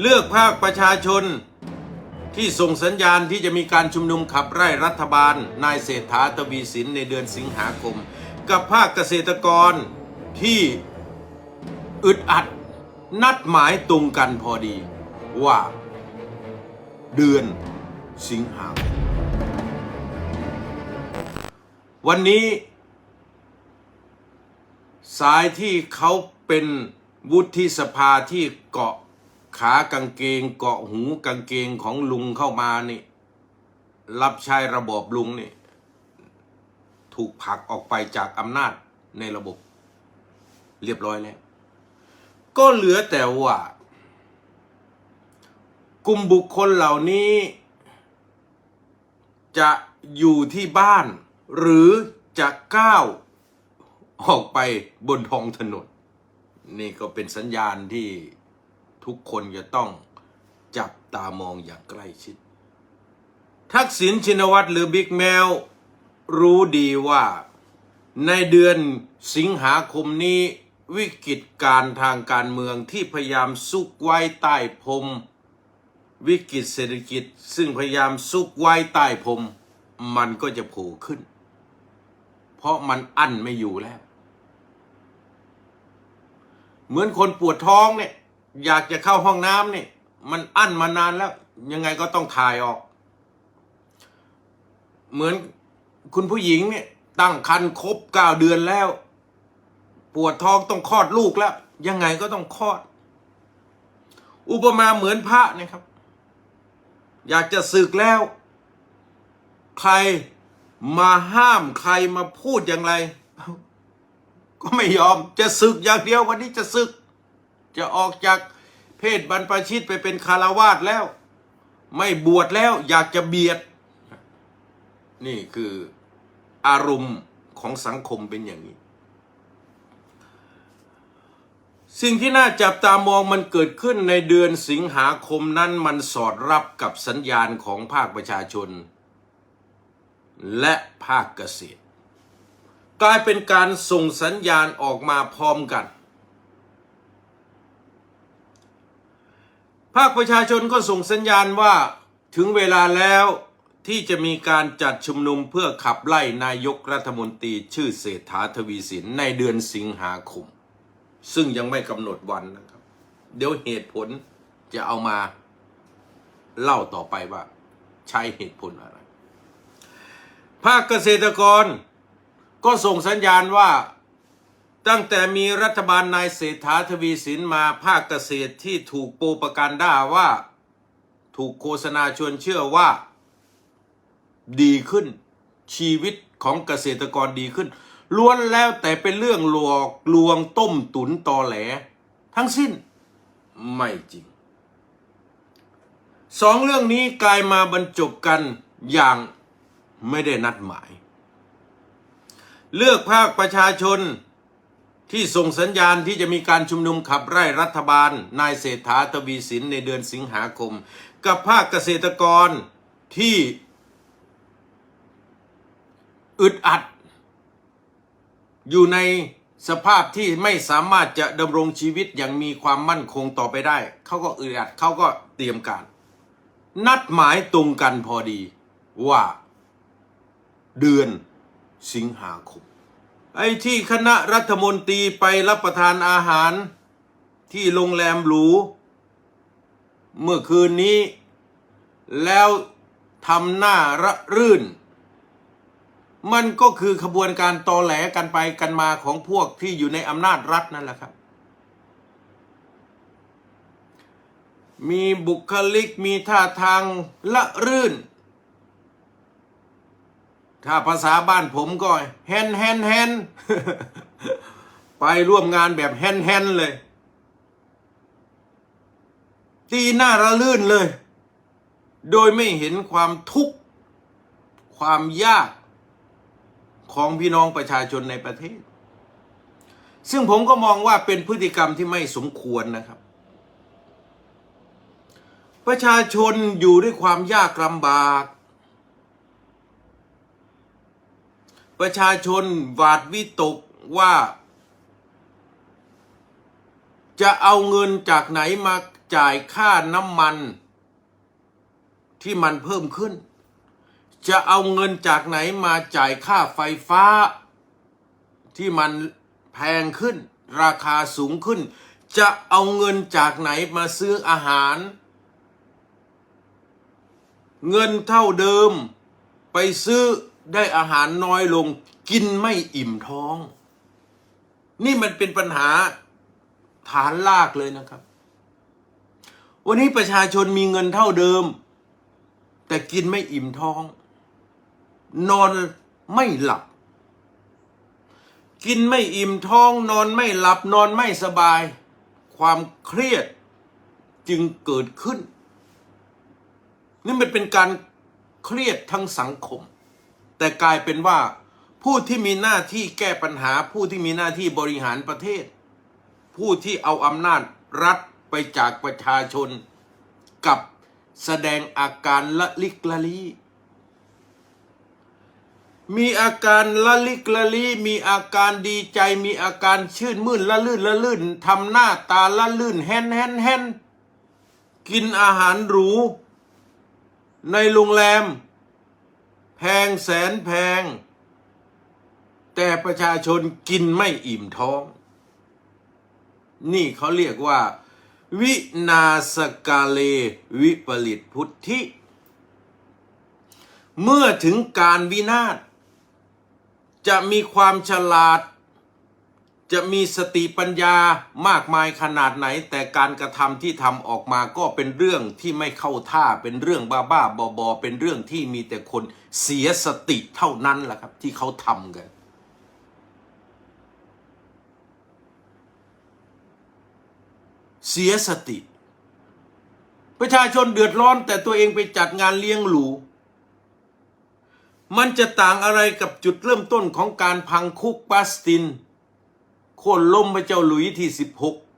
เลือกภาคประชาชน ที่ส่งสัญญาณที่จะมีการชุมนุมขับไล่รัฐบาล นายเศรษฐาทวีสินในเดือนสิงหาคม กับภาคเกษตรกรที่อึดอัดนัดหมายตรงกันพอดี ว่า เดือนสิงหาคมวันนี้ สายที่เขาเป็นวุฒิสภาที่เกาะ ขากางเกงเกาะหูกางเกงของลุงเข้ามานี่ รับใช้ระบอบลุงนี่ ถูกผลักออกไปจากอำนาจในระบบ เรียบร้อยแล้วก็เหลือแต่ว่า กลุ่มบุคคลเหล่านี้ จะอยู่ที่บ้าน หรือจะก้าวออกไปบนท้องถนนนี่ก็เป็นสัญญาณที่ ทุกคนจะต้องจับตามองอย่างใกล้ชิด ทักษิณชินวัตรหรือบิ๊กแมว รู้ดีว่าในเดือนสิงหาคมนี้วิกฤตการทางการเมืองที่พยายามซุกไว้ใต้พรมวิกฤตเศรษฐกิจซึ่งพยายามซุกไว้ใต้พรมมันก็จะโผล่ขึ้น เพราะมันอั้นไม่อยู่แล้ว เหมือนคนปวดท้องเนี่ย อยากจะเข้าห้องน้ำนี่ มันอั้นมานานแล้ว ยังไงก็ต้องถ่ายออก เหมือนคุณผู้หญิงเนี่ย ตั้งครรภ์ครบเก้าเดือนแล้ว ปวดท้องต้องคลอดลูกแล้ว ยังไงก็ต้องคลอด อุปมาเหมือนพระนะครับ อยากจะศึกแล้ว ใครมาห้ามใครมาพูดอย่างไร ก็ไม่ยอมจะศึกอย่างเดียววันนี้จะศึก จะออกจากเพศบรรพชิตไปเป็นคารวาสแล้ว ไม่บวชแล้วอยากจะเบียด นี่คืออารมณ์ของสังคมเป็นอย่างนี้ สิ่งที่น่าจับตามองมันเกิดขึ้นในเดือนสิงหาคมนั้นมันสอดรับกับสัญญาณของภาคประชาชน และภาคเกษตร กลายเป็นการส่งสัญญาณออกมาพร้อมกัน ภาคประชาชนก็ส่งสัญญาณว่าถึงเวลาแล้วที่จะมีการจัดชุมนุมเพื่อขับไล่นายกรัฐมนตรีชื่อเศรษฐาทวีสินในเดือนสิงหาคม ซึ่งยังไม่กำหนดวันนะครับ เดี๋ยวเหตุผลจะเอามาเล่าต่อไปว่า ใช้เหตุผลอะไร ภาคเกษตรกรก็ส่งสัญญาณว่า ตั้งแต่มีรัฐบาลนายเศรษฐาทวีสินมาภาคเกษตรที่ถูกโปรปกันด้าว่า ถูกโฆษณาชวนเชื่อว่า ดีขึ้น ชีวิตของเกษตรกรดีขึ้น ล้วนแล้วแต่เป็นเรื่องหลอกลวงต้มตุนตอแหล ทั้งสิ้น ไม่จริงสองเรื่องนี้กลายมาบรรจบกันอย่างไม่ได้นัดหมาย เลือกภาคประชาชน ที่ส่งสัญญาณที่จะมีการชุมนุมขับไล่รัฐบาล นายเศรษฐาทวีสินในเดือนสิงหาคม กับภาคเกษตรกรที่อึดอัด อยู่ในสภาพที่ไม่สามารถจะดำรงชีวิตอย่างมีความมั่นคงต่อไปได้ เขาก็อึดอัดเขาก็เตรียมการ นัดหมายตรงกันพอดีว่าเดือนสิงหาคม ไอ้ที่คณะรัฐมนตรีไปรับประทานอาหารที่โรงแรมหรู เมื่อคืนนี้ แล้วทำหน้าระรื่น มันก็คือขบวนการตอแหลกันไปกันมาของพวกที่อยู่ในอำนาจรัฐนั่นแหละครับ มีบุคลิกมีท่าทางละรื่น ถ้าภาษาบ้านผมก็แฮนแฮนแฮนไปร่วมงานแบบแฮนแฮนเลย ตีหน้าระลื่นเลย โดยไม่เห็นความทุกข์ ความยากของพี่น้องประชาชนในประเทศ ซึ่งผมก็มองว่าเป็นพฤติกรรมที่ไม่สมควรนะครับ ประชาชนอยู่ด้วยความยากลำบาก ประชาชนหวาดวิตกว่า จะเอาเงินจากไหนมาจ่ายค่าน้ำมัน ที่มันเพิ่มขึ้น จะเอาเงินจากไหนมาจ่ายค่าไฟฟ้า ที่มันแพงขึ้น ราคาสูงขึ้น จะเอาเงินจากไหนมาซื้ออาหาร เงินเท่าเดิมไปซื้อ ได้อาหารน้อยลงกินไม่อิ่มท้อง นี่มันเป็นปัญหาฐานลากเลยนะครับ วันนี้ประชาชนมีเงินเท่าเดิม แต่กินไม่อิ่มท้อง นอนไม่หลับ กินไม่อิ่มท้อง นอนไม่หลับ นอนไม่สบาย ความเครียดจึงเกิดขึ้น นี่มันเป็นการเครียดทั้งสังคม แต่กลายเป็นว่าผู้ที่มีหน้าที่แก้ปัญหา ผู้ที่มีหน้าที่บริหารประเทศ ผู้ที่เอาอำนาจรัฐไปจากประชาชน กับแสดงอาการละลิกละลีมีอาการละลิกละลีมีอาการดีใจ มีอาการชื่นมื่นละลื่นละลื่นทำหน้าตาละลื่นแฮนแฮนแฮนกินอาหารหรู ในโรงแรม แพงแสนแพง แต่ประชาชนกินไม่อิ่มท้อง นี่เขาเรียกว่า วินาสกาเลวิปริตพุทธิ เมื่อถึงการวินาศจะมีความฉลาด จะมีสติปัญญามากมายขนาดไหน แต่การกระทำที่ทำออกมาก็เป็นเรื่องที่ไม่เข้าท่าเป็นเรื่องบ้าๆบอๆเป็นเรื่องที่มีแต่คนเสียสติเท่านั้นแหละครับ ที่เขาทำกัน เสียสติ ประชาชนเดือดร้อน แต่ตัวเองไปจัดงานเลี้ยงหรูมันจะต่างอะไรกับจุดเริ่มต้นของการพังคุกบาสติน โค่นล้มพระเจ้าหลุยส์ที่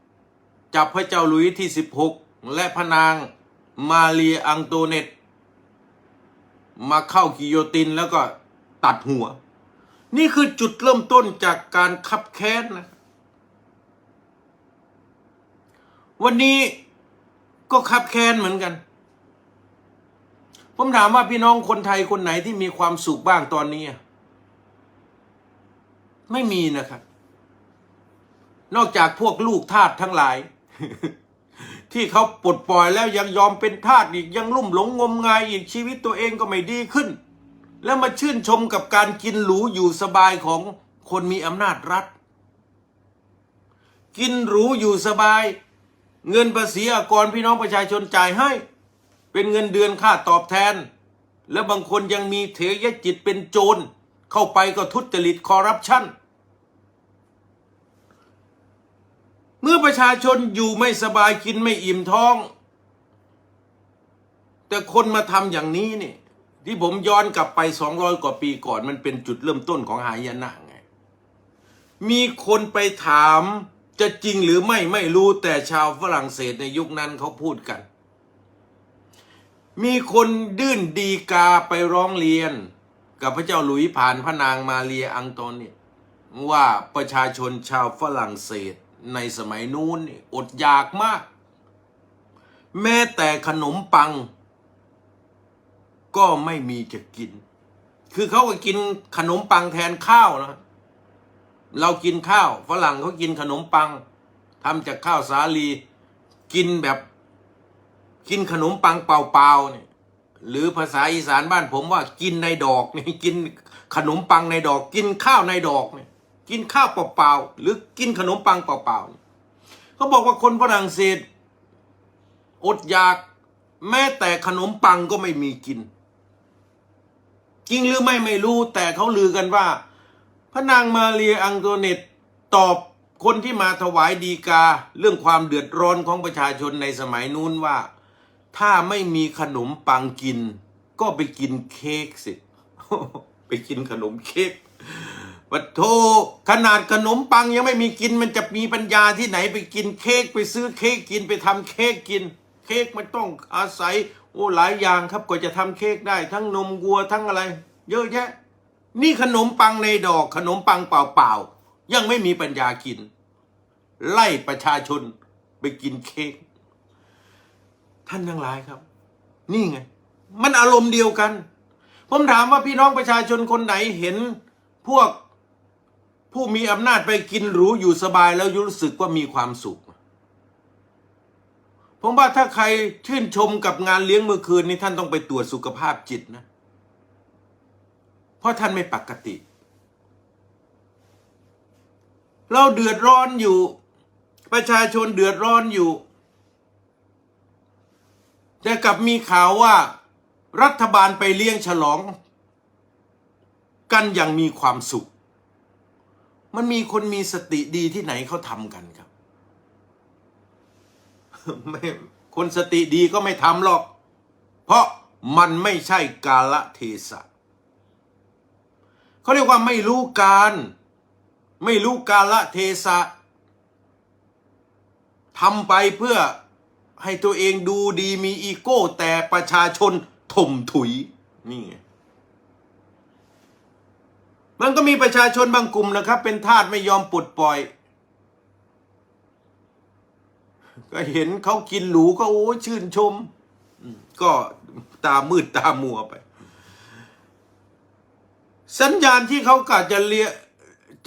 16จับพระเจ้าหลุยส์ที่16และพระนางมาเรียอังโตเนตมาเข้ากิโยตินแล้วก็ตัดหัว นี่คือจุดเริ่มต้นจากการคับแค้นนะวันนี้ก็คับแค้นเหมือนกัน ผมถามว่าพี่น้องคนไทยคนไหนที่มีความสุขบ้างตอนนี้ ไม่มีนะครับ นอกจากพวกลูกทาสทั้งหลาย ที่เขาปลดปล่อยแล้วยังยอมเป็นทาสอีกยังลุ่มหลงงมงายอีกชีวิตตัวเองก็ไม่ดีขึ้น แล้วมาชื่นชมกับการกินหรูอยู่สบายของคนมีอำนาจรัฐ กินหรูอยู่สบาย เงินภาษีอากรพี่น้องประชาชนจ่ายให้ เป็นเงินเดือนค่าตอบแทน และบางคนยังมีเถยจิตเป็นโจร เข้าไปก็ทุจริตคอร์รัปชัน เมื่อ ประชาชนอยู่ไม่สบายกินไม่อิ่มท้อง แต่คนมาทำอย่างนี้เนี่ยที่ผมย้อนกลับไปสองร้อยกว่าปีก่อนมันเป็นจุดเริ่มต้นของหายนะไง มีคนไปถามจะจริงหรือไม่ไม่รู้แต่ชาวฝรั่งเศสในยุคนั้นเขาพูดกัน มีคนดื้นดีกาไปร้องเรียน กับพระเจ้าหลุยส์ผ่านพระนางมาเรียอังโตเนียว่าประชาชนชาวฝรั่งเศส ในสมัยนู้นอดอยากมาก แม้แต่ขนมปัง ก็ไม่มีจะกิน คือเขาก็กินขนมปังแทนข้าวนะเรากินข้าวฝรั่งเขากินขนมปังทำจากข้าวสาลี กินแบบ กินขนมปังเปล่าๆเนี่ยหรือภาษาอีสานบ้านผมว่ากินในดอกนี่กินขนมปังในดอก กินข้าวในดอกเนี่ย กินข้าวเปล่าๆหรือกินขนมปังเปล่าๆเนี่ยเขาบอกว่าคนฝรั่งเศส อดอยากแม้แต่ขนมปังก็ไม่มีกิน จริงหรือไม่ไม่รู้ แต่เขาลือกันว่า พระนางมาเรียอังโตเนตตอบคนที่มาถวายดีกา เรื่องความเดือดร้อนของประชาชนในสมัยนู้นว่า ถ้าไม่มีขนมปังกิน ก็ไปกินเค้กสิ ไปกินขนมเค้ก ปัดโทขนาดขนมปังยังไม่มีกินมันจะมีปัญญาที่ไหนไปกินเค้กไปซื้อเค้กกินไปทำเค้กกิน เค้กมันต้องอาศัย โอ้หลายอย่างครับกว่าจะทำเค้กได้ ทั้งนมวัวทั้งอะไร เยอะแยะ นี่ขนมปังในดอก ขนมปังเปล่าๆยังไม่มีปัญญากิน ไล่ประชาชนไปกินเค้กท่านทั้งหลายครับ นี่ไง มันอารมณ์เดียวกัน ผมถามว่าพี่น้องประชาชนคนไหนเห็นพวก ผู้มีอำนาจไปกินหรูอยู่สบายแล้วรู้สึกว่ามีความสุข ผมว่าถ้าใครชื่นชมกับงานเลี้ยงเมื่อคืนนี้ท่านต้องไปตรวจสุขภาพจิตนะ เพราะท่านไม่ปกติ เราเดือดร้อนอยู่ ประชาชนเดือดร้อนอยู่แต่กลับมีข่าวว่ารัฐบาลไปเลี้ยงฉลอง กันอย่างมีความสุข มันมีคนมีสติดีที่ไหนเขาทำกันครับไม่คนสติดีก็ไม่ทำหรอก เพราะมันไม่ใช่กาละเทศะเขาเรียกว่าไม่รู้การ ไม่รู้กาละเทศะทำไปเพื่อให้ตัวเองดูดีมีอีโก้ แต่ประชาชนถมถุยนี่ไง มันก็มีประชาชนบางกลุ่มนะครับ เป็นทาสไม่ยอมปลดปล่อย ก็เห็นเขากินหรูก็โอ้ชื่นชมอืมก็ตามืดตามัวไป สัญญาณที่เขากะจะเลีย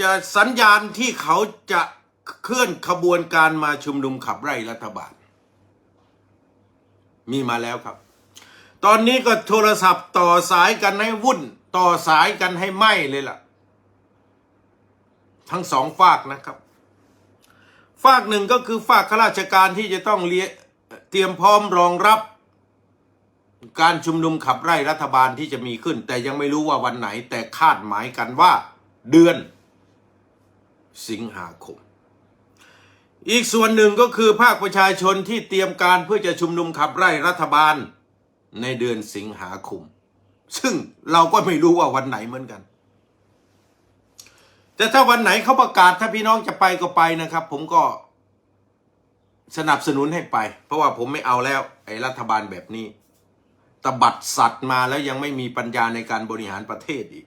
จะสัญญาณที่เขาจะเคลื่อนขบวนการมาชุมนุมขับไล่รัฐบาล มีมาแล้วครับ ตอนนี้ก็โทรศัพท์ต่อสายกันให้วุ่น ต่อสายกันให้ไหมเลยล่ะ ทั้งสองฝากนะครับ ฝากหนึ่งก็คือฝากข้าราชการที่จะต้องเเตรียมพร้อมรองรับ การชุมนุมขับไล่รัฐบาลที่จะมีขึ้น แต่ยังไม่รู้ว่าวันไหน แต่คาดหมายกันว่า เดือน สิงหาคมอีกส่วนหนึ่งก็คือภาคประชาชนที่เตรียมการเพื่อจะชุมนุมขับไล่รัฐบาลในเดือนสิงหาคม ซึ่งเราก็ไม่รู้ว่าวันไหนเหมือนกัน แต่ถ้าวันไหนเขาประกาศถ้าพี่น้องจะไปก็ไปนะครับ ผมก็สนับสนุนให้ไป เพราะว่าผมไม่เอาแล้ว ไอ้รัฐบาลแบบนี้ตบัดสัตว์มาแล้วยังไม่มีปัญญาในการบริหารประเทศอีก